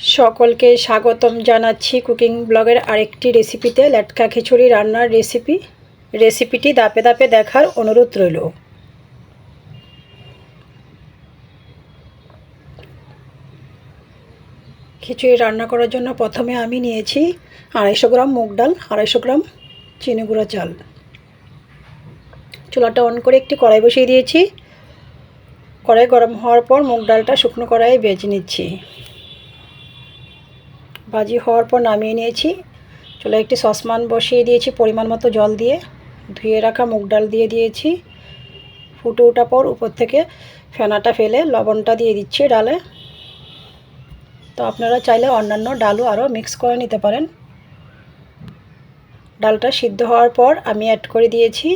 সকলকে স্বাগতম জানাচ্ছি কুকিং ব্লগের আরেকটি রেসিপিতে। ল্যাটকা খিচুড়ি রান্নার রেসিপি, রেসিপিটি দাপে দাপে দেখার অনুরোধ রইল। খিচুড়ি রান্না করার জন্য প্রথমে আমি নিয়েছি আড়াইশো গ্রাম মুগ ডাল, আড়াইশো গ্রাম চিনি গুঁড়া চাল। চুলাটা অন করে একটি কড়াই বসিয়ে দিয়েছি। কড়াই গরম হওয়ার পর মুগ ডালটা শুকনো কড়াইয়ে বেজে নিচ্ছি। ভাজি হওয়ার পর নামিয়ে নিয়েছি। চলে একটি সসমান বসিয়ে দিয়েছি পরিমাণ মতো জল দিয়ে। ধুয়ে রাখা মুগ ডাল দিয়ে দিয়েছি। ফুটে ওঠার পর উপর থেকে ফেনাটা ফেলে লবণটা দিয়ে দিচ্ছি ডালে। তো আপনারা চাইলে অন্যান্য ডালও আরও মিক্স করে নিতে পারেন। ডালটা সিদ্ধ হওয়ার পর আমি অ্যাড করে দিয়েছি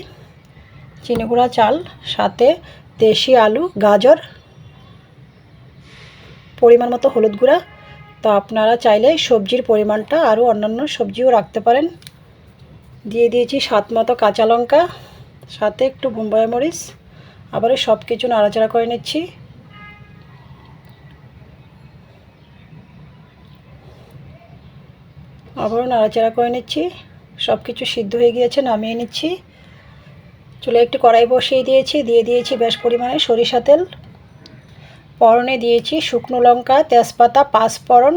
চিনিগুড়া চাল, সাথে দেশি আলু, গাজর, পরিমাণ মতো হলুদ গুঁড়া তো আপনারা চাইলে সবজির পরিমাণটা আরও অন্যান্য সবজিও রাখতে পারেন। দিয়ে দিয়েছি সাত মতো কাঁচা লঙ্কা, সাথে একটু বোম্বাই মরিচ। আবারও সব কিছু নাড়াচাড়া করে নিচ্ছি। আবারও নাড়াচাড়া করে নিচ্ছি। সব কিছু সিদ্ধ হয়ে গিয়েছে, নামিয়ে নিচ্ছি। চলে একটি কড়াই বসিয়ে দিয়েছি। দিয়ে দিয়েছি বেশ পরিমাণে সরিষা তেল। পরনে দিয়েছি শুকনো লঙ্কা, তেজপাতা, পাঁচফোড়ন,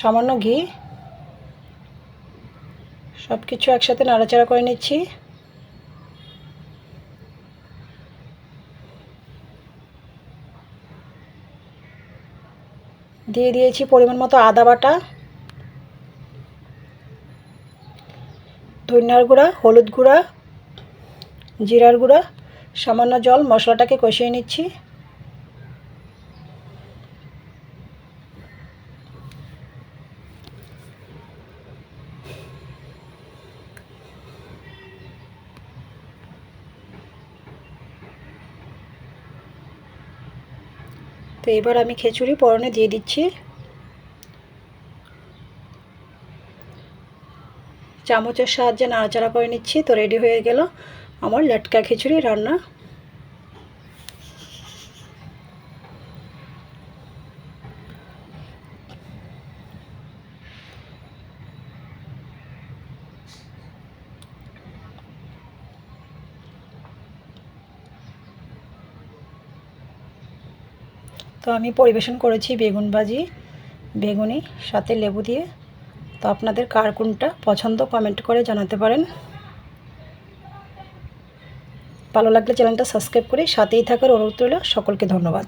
সামান্য ঘি। সব কিছু একসাথে নাড়াচাড়া করে নিচ্ছি। দিয়ে দিয়েছি পরিমাণ মতো আদা বাটা, ধনিয়ার গুঁড়া, হলুদ গুঁড়া, জিরার গুঁড়া সামান্য জল, মশলাটাকে কষিয়ে নিচ্ছি। তো এবার আমি খিচুড়ি পরনে দিয়ে দিচ্ছি। চামচের সাহায্যে নাড়াচাড়া করে নিচ্ছি, তো রেডি হয়ে গেল। আমার লটকা খিচুড়ি রান্না। তো আমি পরিবেশন করেছি বেগুন ভাজি, বেগুনি, সাথে লেবু দিয়ে। তো আপনাদের কার কোনটা পছন্দ কমেন্ট করে জানাতে পারেন। ভালো লাগলে চ্যানেলটা সাবস্ক্রাইব করে সাথেই থাকার অনুরোধ রইল। সকলকে ধন্যবাদ।